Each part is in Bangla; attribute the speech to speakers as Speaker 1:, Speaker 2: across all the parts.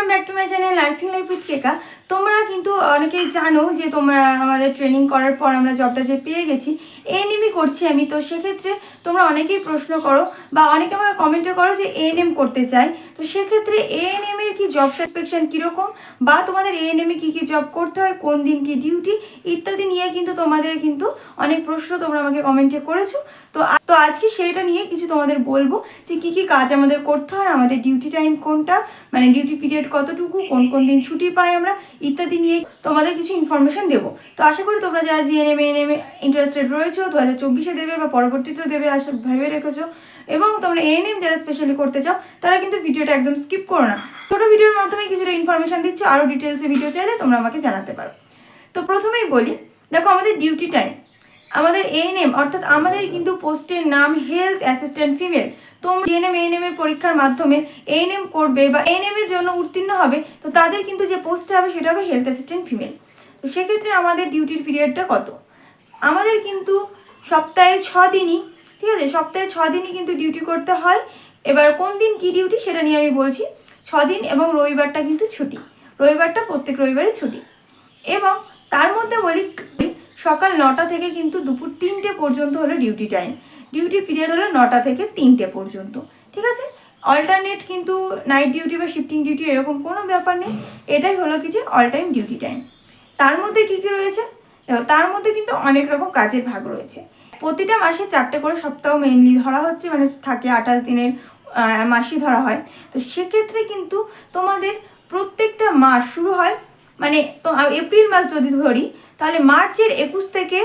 Speaker 1: Welcome back to my channel nursing life with Keka তোমরা কিন্তু অনেকেই জানো যে তোমরা আমাদের ট্রেনিং করার পর আমরা জবটা যে পেয়ে গেছি এএনএমই করছি আমি। তো সেক্ষেত্রে তোমরা অনেকেই প্রশ্ন করো বা অনেকে আমাকে কমেন্টও করো যে এএনএম করতে চাই। তো সেক্ষেত্রে এএনএম এর কি জব সাসপেকশন কীরকম বা তোমাদের এএনএম কী কী জব করতে হয়, কোন দিন কি ডিউটি ইত্যাদি নিয়ে কিন্তু তোমাদের কিন্তু অনেক প্রশ্ন তোমরা আমাকে কমেন্টে করেছ। তো তো আজকে সেইটা নিয়ে কিছু তোমাদের বলব যে কী কী কাজ আমাদের করতে হয়, আমাদের ডিউটি টাইম কোনটা মানে ডিউটি পিরিয়ড কতটুকু, কোন কোন দিন ছুটি পাই আমরা, ইত্যাদি নিয়ে তোমাদের কিছু ইনফরমেশন দেবো। তো আশা করি তোমরা যারা জিএনএম এএনএম ইন্টারেস্টেড রয়েছো দু হাজার চব্বিশে দেবে বা পরবর্তীতেও দেবে আসলে ভেবে রেখেছো। এবং তোমরা এএনএম যারা স্পেশালি করতে চাও, তারা কিন্তু ভিডিওটা একদম স্কিপ করো না। ছোটো ভিডিওর মাধ্যমে কিছুটা ইনফরমেশন দিচ্ছি আরও ডিটেলসে ভিডিও চাইলে তোমরা আমাকে জানাতে পারো। তো প্রথমেই বলি, দেখো আমাদের ডিউটি টাইম আমাদের এএনএম অর্থাৎ আমাদের কিন্তু পোস্টের নাম হেলথ অ্যাসিস্ট্যান্ট ফিমেল তোমরা এএনএম এএনএম এর পরীক্ষার মাধ্যমে এএনএম করবে বা এএনএম এর জন্য উত্তীর্ণ হবে, তো তাদের কিন্তু যে পোস্টটা হবে সেটা হবে হেলথ অ্যাসিস্ট্যান্ট ফিমেল তো সেক্ষেত্রে আমাদের ডিউটির পিরিয়ডটা কত? আমাদের কিন্তু সপ্তাহে ছ দিনই, ঠিক আছে? সপ্তাহে ছ দিনই কিন্তু ডিউটি করতে হয়। এবার কোন দিন কি ডিউটি সেটা নিয়ে আমি বলছি। ছ দিন এবং রবিবারটা কিন্তু ছুটি। রবিবারটা প্রত্যেক রবিবারে ছুটি। এবং তার মধ্যে বলি সকাল নটা থেকে কিন্তু দুপুর তিনটে পর্যন্ত হলো ডিউটি টাইম ডিউটি পিরিয়ড হলো নটা থেকে তিনটে পর্যন্ত। ঠিক আছে? অল্টারনেট কিন্তু নাইট ডিউটি বা শিফটিং ডিউটি এরকম কোনো ব্যাপার নেই। এটাই হলো কি যে অল টাইম ডিউটি টাইম তার মধ্যে কী কী রয়েছে? তার মধ্যে কিন্তু অনেক রকম কাজের ভাগ রয়েছে। প্রতিটা মাসে চারটে করে সপ্তাহ মেনলি ধরা হচ্ছে মানে থাকে আঠাশ দিনের মাসই ধরা হয়। তো সেক্ষেত্রে কিন্তু তোমাদের প্রত্যেকটা মাস শুরু হয় মানে তো এপ্রিল মাস যদি ধরি, তাহলে মার্চের একুশ থেকে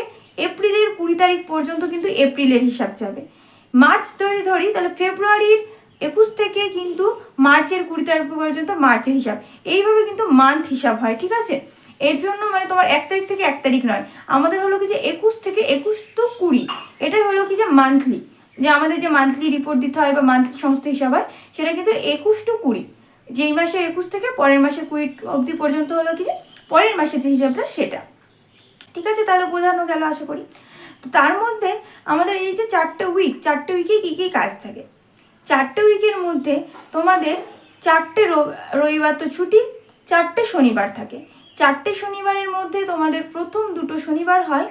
Speaker 1: এপ্রিলের কুড়ি তারিখ পর্যন্ত কিন্তু এপ্রিলের হিসাব যাবে। মার্চ ধরে ধরি, তাহলে ফেব্রুয়ারির একুশ থেকে কিন্তু মার্চের কুড়ি তারিখ পর্যন্ত মার্চের হিসাব। এইভাবে কিন্তু মান্থ হিসাব হয়, ঠিক আছে? এর জন্য মানে তোমার এক তারিখ থেকে এক তারিখ নয়, আমাদের হলো কি যে একুশ থেকে একুশ তো কুড়ি, এটাই হলো কি যে মান্থলি যে আমাদের যে মান্থলি রিপোর্ট দিতে হয় বা মান্থলি সমস্ত হিসাব হয়, সেটা কিন্তু একুশ টু কুড়ি। যেই মাসের একুশ থেকে পরের মাসের কুড়ি অবধি পর্যন্ত হলো কি যে, পরের মাসের যে হিসাবটা সেটা। ঠিক আছে? তাহলে বোঝানো গেল আশা করি। তো তার মধ্যে আমাদের এই যে চারটে উইক চারটে উইকে কী কী কাজ থাকে? চারটে উইকের মধ্যে তোমাদের চারটে রবিবার তো ছুটি, চারটে শনিবার থাকে। চারটে শনিবারের মধ্যে তোমাদের প্রথম দুটো শনিবার হয়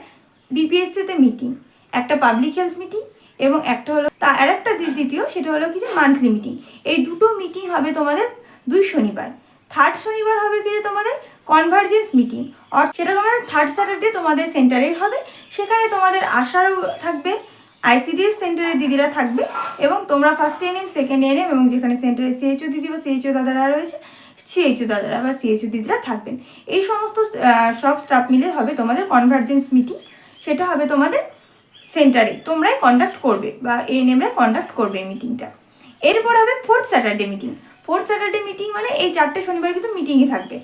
Speaker 1: বিপিএসসিতে মিটিং একটা পাবলিক হেলথ মিটিং এবং একটা হলো তা, আর একটা দ্বিতীয় সেটা হলো কি যে মান্থলি মিটিং এই দুটো মিটিং হবে তোমাদের দুই শনিবার। থার্ড শনিবার হবে কি তোমাদের কনভার্জেন্স মিটিং অর সেটা তোমাদের থার্ড স্যাটারডে তোমাদের সেন্টারেই হবে। সেখানে তোমাদের আশারও থাকবে আইসিডিএস সেন্টারের দিদিরা থাকবে এবং তোমরা ফার্স্ট এনএম সেকেন্ড এনএম এবং যেখানে সেন্টারে সিএইচও দিদি বা সিএইচও দাদারা রয়েছে সিএইচও দাদারা বা সিএইচও দিদিরা থাকবেন। এই সমস্ত সব স্টাফ মিলে হবে তোমাদের কনভার্জেন্স মিটিং সেটা হবে তোমাদের সেন্টারে তোমরাই কন্ডাক্ট করবে বা এএনএমরাই কন্ডাক্ট করবে মিটিংটা এরপর হবে fourth Saturday meeting fourth Saturday meeting মানে এই চারটে শনিবার কিন্তু মিটিংয়ে থাকবে।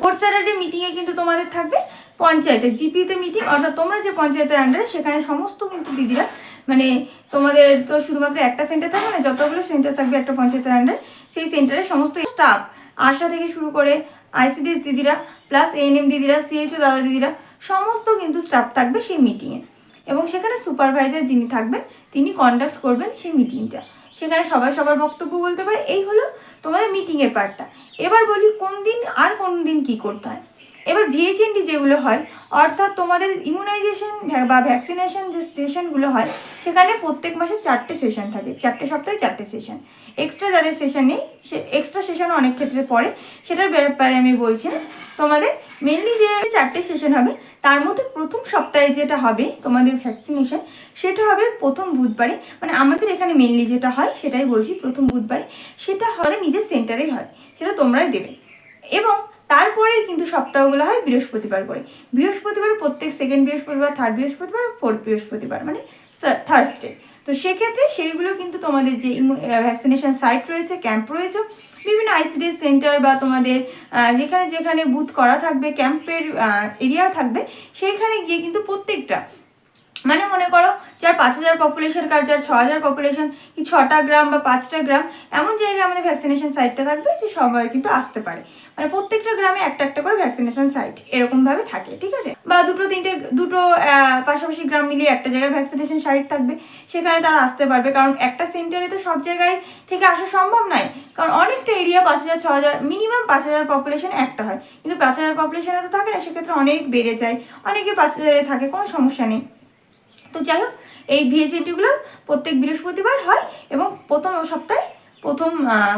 Speaker 1: ফোর্থ স্যাটারডে মিটিংয়ে কিন্তু তোমাদের থাকবে পঞ্চায়েতের জিপিতে মিটিং অর্থাৎ তোমরা যে পঞ্চায়েতের আন্ডারে সেখানে সমস্ত কিন্তু দিদিরা মানে তোমাদের তো শুধুমাত্র একটা সেন্টার থাকবে না যতগুলো সেন্টার থাকবে একটা পঞ্চায়েতের আন্ডারে সেই সেন্টারে সমস্ত স্টাফ আশা থেকে শুরু করে আইসিডিএস দিদিরা প্লাস এএনএম দিদিরা সিএইচও দাদা দিদিরা, সমস্ত কিন্তু স্টাফ থাকবে সেই মিটিংয়ে এবং সেখানে সুপারভাইজার যিনি থাকবেন, তিনি কন্ডাক্ট করবেন সেই মিটিংটা সেখানে সবাই সবার বক্তব্য বলতে পারে। এই হলো তোমাদের মিটিংয়ের পার্টটা এবার বলি কোন দিন আর কোন দিন কী করতে হয়। এবার ভিএইচএনডি যেগুলো হয়, অর্থাৎ তোমাদের ইমিউনাইজেশন বা ভ্যাকসিনেশন যে সেশনগুলো হয়, সেখানে প্রত্যেক মাসে চারটে সেশন থাকে। চারটে সপ্তাহে চারটে সেশন এক্সট্রা যাদের সেশন নেই, সে এক্সট্রা সেশন অনেক ক্ষেত্রে পড়ে। সেটার ব্যাপারে আমি বলছি তোমাদের মেনলি যে চারটে সেশন হবে, তার মধ্যে প্রথম সপ্তাহে যেটা হবে তোমাদের ভ্যাকসিনেশন সেটা হবে প্রথম বুধবারে। মানে আমাদের এখানে মেনলি যেটা হয়, সেটাই বলছি প্রথম বুধবারে। সেটা হলে নিজের সেন্টারেই হয়। সেটা তোমরাই দেবে। এবং তারপরের কিন্তু সপ্তাহগুলো হয় বৃহস্পতিবার করে। বৃহস্পতিবার প্রত্যেক সেকেন্ড বৃহস্পতিবার থার্ড বৃহস্পতিবার ফোর্থ বৃহস্পতিবার মানে থার্সডে তো সেক্ষেত্রে সেইগুলো কিন্তু তোমাদের যে ভ্যাকসিনেশন সাইট রয়েছে ক্যাম্প রয়েছে, বিভিন্ন আইসিডিএস সেন্টার বা তোমাদের যেখানে যেখানে বুথ করা থাকবে ক্যাম্পের এরিয়া থাকবে, সেইখানে গিয়ে কিন্তু প্রত্যেকটা মানে মনে করো যার পাঁচ হাজার পপুলেশন কার যার ছ হাজার পপুলেশন কি ছটা গ্রাম বা পাঁচটা গ্রাম, এমন জায়গায় আমাদের ভ্যাকসিনেশন সাইটটা থাকবে যে সবাই কিন্তু আসতে পারে। মানে প্রত্যেকটা গ্রামে একটা একটা করে ভ্যাকসিনেশন সাইট এরকমভাবে থাকে, ঠিক আছে? বা দুটো, তিনটে, দুটো পাশাপাশি গ্রাম মিলিয়ে একটা জায়গায় ভ্যাকসিনেশন সাইট থাকবে, সেখানে তারা আসতে পারবে। কারণ একটা সেন্টারে তো সব জায়গায় থেকে আসা সম্ভব নয়। কারণ অনেকটা এরিয়া পাঁচ হাজার, ছ হাজার মিনিমাম পাঁচ হাজার পপুলেশন একটা হয়। কিন্তু পাঁচ হাজার পপুলেশনে তো থাকে না, সেক্ষেত্রে অনেক বেড়ে যায়, অনেকে পাঁচ হাজারে থাকে, কোনো সমস্যা নেই। তো যাই হোক, এই ভিএচএটিগুলো প্রত্যেক বৃহস্পতিবার হয় এবং প্রথম সপ্তাহে প্রথম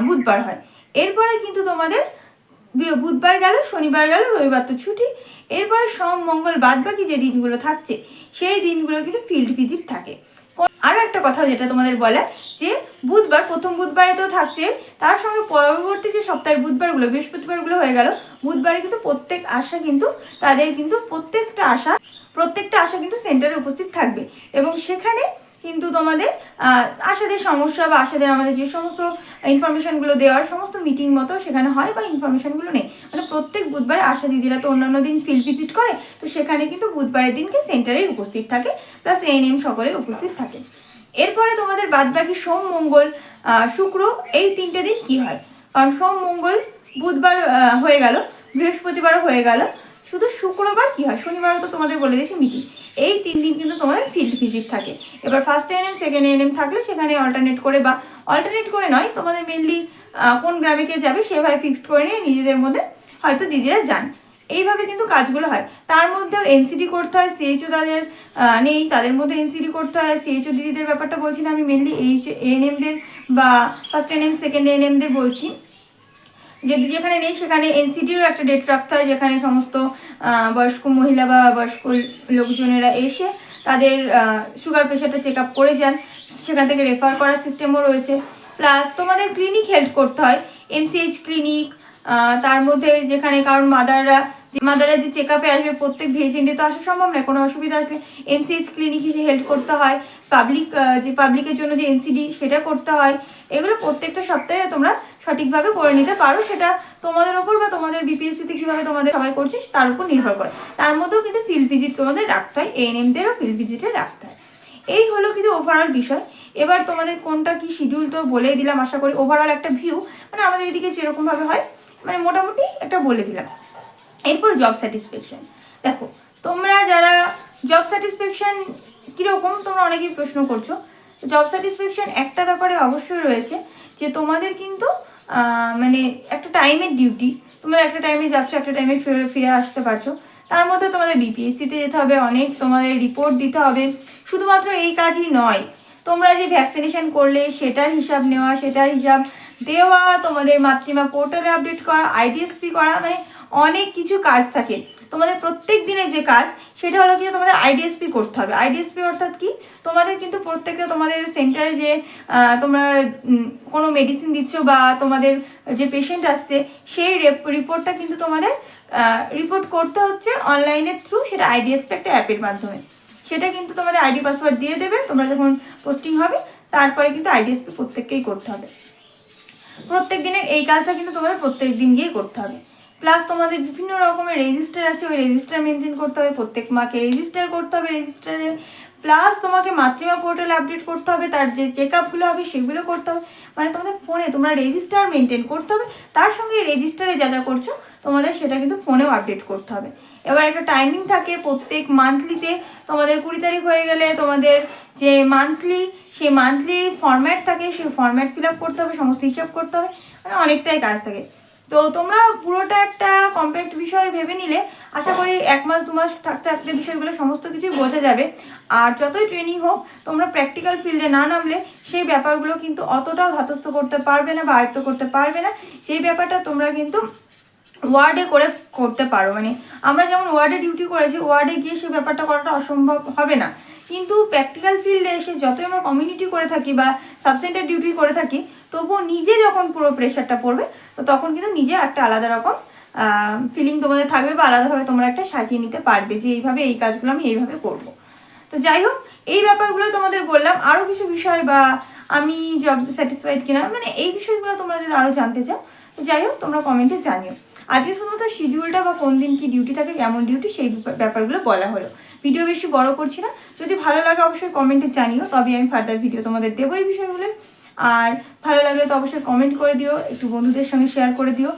Speaker 1: বুধবার হয়। এরপরে কিন্তু তোমাদের বুধবার গেল, শনিবার গেল, রবিবার তো ছুটি। এরপরে সোম, মঙ্গল বাদ বাকি যে দিনগুলো থাকছে, সেই দিনগুলো কিন্তু ফিল্ড ভিজিট থাকে। আরও একটা কথা যেটা তোমাদের বলে যে বুধবার, প্রথম বুধবারে তো থাকছে, তার সঙ্গে পরবর্তী যে সপ্তাহের বুধবারগুলো, বৃহস্পতিবারগুলো হয়ে গেল, বুধবারে কিন্তু প্রত্যেক আশা কিন্তু, তাদের কিন্তু প্রত্যেকটা আশা প্রত্যেকটা আশা কিন্তু সেন্টারে উপস্থিত থাকবে। এবং সেখানে কিন্তু তোমাদের আশাদের সমস্যা বা আশাদের আমাদের যে সমস্ত ইনফরমেশনগুলো দেওয়ার সমস্ত মিটিং মতো সেখানে হয় বা ইনফরমেশনগুলো নেই। মানে প্রত্যেক বুধবারে আশা দিদিরা তো অন্যান্য দিন ফিল্ড ভিজিট করে, তো সেখানে কিন্তু বুধবারের দিনকে সেন্টারেই উপস্থিত থাকে প্লাস এএনএম সকলে উপস্থিত থাকে। এরপরে তোমাদের বাদবাকি সোম, মঙ্গল শুক্র, এই তিনটে দিন কি হয়? কারণ সোম, মঙ্গল বুধবার হয়ে গেল, বৃহস্পতিবারও হয়ে গেল শুধু শুক্রবার কি হয়? শনিবারও তো তোমাদের বলে দিয়েছি মিটিং। এই তিন দিন কিন্তু তোমাদের ফিল্ড ভিজিট থাকে। এবার ফার্স্ট এএনএম সেকেন্ড এএনএম থাকলে সেখানে অল্টারনেট করে বা অল্টারনেট করে নয়, তোমাদের মেনলি কোন গ্রামে কে যাবে সেভাবে ফিক্সড করে নিয়ে নিজেদের মধ্যে হয়তো দিদিরা যান। এইভাবে কিন্তু কাজগুলো হয়। তার মধ্যেও এনসিডি করতে হয় সিএইচও তাদের নেই। তাদের মধ্যে এনসিডি করতে হয়। সিএইচও দিদিদের ব্যাপারটা বলছি না, আমি মেনলি এইচ এএনএমদের বা ফার্স্ট এএনএম সেকেন্ড এএনএমদের বলছি। যদি যেখানে নেই সেখানে এনসিডিরও একটা ডেট রাখতে হয়, যেখানে সমস্ত বয়স্ক মহিলা বা বয়স্ক লোকজনেরা এসে তাদের সুগার প্রেশারটা চেক আপ করে যান। সেখান থেকে রেফার করার সিস্টেমও রয়েছে। প্লাস তোমাদের ক্লিনিক হেল্প করতে হয়। এমসিএইচ ক্লিনিক তার মধ্যে যেখানে, কারণ মাদাররা মাদাররা যে চেক আপে আসবে, প্রত্যেক ভেজেন্টে তো আসা সম্ভব নয়, কোনো অসুবিধা আসলে এমসিএইচ ক্লিনিক এসে হেল্প করতে হয় পাবলিক যে পাবলিকের জন্য যে এনসিডি সেটা করতে হয়, এগুলো প্রত্যেকটা সপ্তাহে তোমরা সঠিকভাবে করে নিতে পারো, সেটা তোমাদের ওপর বা তোমাদের বিপিএসসিতে কীভাবে তোমাদের সবাই করছিস তার উপর নির্ভর করে। তার মধ্যেও কিন্তু ফিল্ড ভিজিট তোমাদের রাখতে হয় এএনএমদেরও ফিল্ড ভিজিটে রাখতে হয়। এই হলো কিন্তু ওভারঅল বিষয়। এবার তোমাদের কোনটা কি শিডিউল তো বলেই দিলাম, আশা করি ওভারঅল একটা ভিউ মানে আমাদের এদিকে যেরকমভাবে হয় মানে মোটামুটি একটা বলে দিলাম। এরপর জব স্যাটিসফ্যাকশন দেখো, তোমরা যারা জব স্যাটিসফ্যাকশন কীরকম, তোমরা অনেকেই প্রশ্ন করছ। জব স্যাটিসফ্যাকশন একটা ব্যাপারে অবশ্যই রয়েছে যে, তোমাদের কিন্তু মানে একটা টাইমের ডিউটি তোমরা একটা টাইমে যাচ্ছ, একটা টাইমে ফিরে ফিরে আসতে পারছ। তার মধ্যে তোমাদের বিপিএসসিতে যেতে হবে অনেক, তোমাদের রিপোর্ট দিতে হবে। শুধুমাত্র এই কাজই নয়, তোমরা যে ভ্যাকসিনেশন করলে, সেটার হিসাব নেওয়া, সেটার হিসাব দেওয়া, তোমাদের মাতৃমা পোর্টালে আপডেট করা আইডিএসপি করা মানে অনেক কিছু কাজ থাকে। তোমাদের প্রত্যেক দিনের যে কাজ, সেটা হলো কি তোমাদের আইডিএসপি করতে হবে। আইডিএসপি অর্থাৎ কি? তোমাদের কিন্তু প্রত্যেকটা তোমাদের সেন্টারে যে তোমরা কোনো মেডিসিন দিচ্ছ বা তোমাদের যে পেশেন্ট আসছে, সেই রিপোর্টটা কিন্তু তোমাদের রিপোর্ট করতে হচ্ছে অনলাইনের থ্রু সেটা আইডিএসপি একটা অ্যাপের মাধ্যমে। সেটা কিন্তু তোমাদের আইডি পাসওয়ার্ড দিয়ে দেবে, তোমরা যখন পোস্টিং হবে, তারপরে কিন্তু আইডিএসপি প্রত্যেককেই করতে হবে। প্রত্যেক দিনের এই কাজটা কিন্তু তোমাদের প্রত্যেক দিন গিয়ে করতে হবে। প্লাস তোমাদের বিভিন্ন রকমের রেজিস্টার আছে, ওই রেজিস্টার মেনটেন করতে হবে, প্রত্যেক মাকে রেজিস্টার করতে হবে রেজিস্টারে প্লাস তোমাকে মাতৃমা পোর্টালে আপডেট করতে হবে, তার যে চেক আপগুলো হবে সেগুলো করতে হবে। মানে তোমাদের ফোনে তোমরা রেজিস্টার মেনটেন করতে হবে, তার সঙ্গে রেজিস্টারে যা যা করছ, তোমাদের সেটা কিন্তু ফোনেও আপডেট করতে হবে। এবার একটা টাইমিং থাকে, প্রত্যেক মান্থলিতে তোমাদের কুড়ি তারিখ হয়ে গেলে তোমাদের যে মান্থলি সেই মান্থলি ফর্ম্যাট থাকে, সেই ফর্ম্যাট ফিল আপ করতে হবে, সমস্ত হিসাব করতে হবে। মানে অনেকটাই কাজ থাকে। তো তোমরা পুরোটা একটা কম্প্যাক্ট বিষয় ভেবে নিলে, আশা করি এক মাস, দু মাস থাকতে থাকতে বিষয়গুলো সমস্ত কিছুই বোঝা যাবে। আর যতই ট্রেনিং হোক, তোমরা প্র্যাকটিক্যাল ফিল্ডে না নামলে, সেই ব্যাপারগুলো কিন্তু অতটাও ধাতস্থ করতে পারবে না বা আয়ত্ত করতে পারবে না। সেই ব্যাপারটা তোমরা কিন্তু ওয়ার্ডে করে করতে পারো। মানে আমরা যেমন ওয়ার্ডে ডিউটি করেছি, ওয়ার্ডে গিয়ে সেই ব্যাপারটা করাটা অসম্ভব হবে না। কিন্তু প্র্যাকটিক্যাল ফিল্ডে এসে যতই আমরা কমিউনিটি করে থাকি বা সাবসেন্টার ডিউটি করে থাকি, তবুও নিজে যখন পুরো প্রেশারটা পড়বে, তো তখন কিন্তু নিজে একটা আলাদা রকম ফিলিং তোমাদের থাকবে বা আলাদাভাবে তোমরা একটা সাজিয়ে নিতে পারবে যে এইভাবে এই কাজগুলো আমি এইভাবে করব। তো যাই হোক, এই ব্যাপারগুলো তোমাদের বললাম। আরও কিছু বিষয় বা আমি জব স্যাটিসফাইড কিনা মানে এই বিষয়গুলো তোমরা যদি আরও জানতে চাও যাই হোক, তোমরা কমেন্টে জানিও। আজকে শুধুমাত্র শিডিউলটা বা কোন দিন কি ডিউটি থাকে, কেমন ডিউটি সেই ব্যাপারগুলো বলা হলো। ভিডিও বেশি বড় করছি না। যদি ভালো লাগে অবশ্যই কমেন্টে জানিও তবে আমি ফার্দার ভিডিও তোমাদের দেবো এই বিষয়গুলো। আর ভালো লাগলে তো অবশ্যই কমেন্ট করে দিও, একটু বন্ধুদের সঙ্গে শেয়ার করে দিও।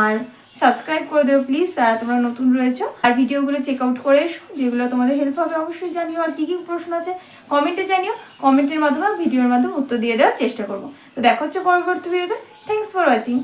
Speaker 1: আর সাবস্ক্রাইব করে দিও প্লিজ তারা তোমরা নতুন রয়েছো। আর ভিডিওগুলো চেক আউট করে এসো, যেগুলো তোমাদের হেল্প হবে অবশ্যই জানিও। আর কী কী প্রশ্ন আছে কমেন্টে জানিও। কমেন্টের মাধ্যমে ভিডিওর মাধ্যমে উত্তর দিয়ে দেওয়ার চেষ্টা করব। তো দেখা হচ্ছে পরবর্তী ভিডিওতে থ্যাংকস ফর ওয়াচিং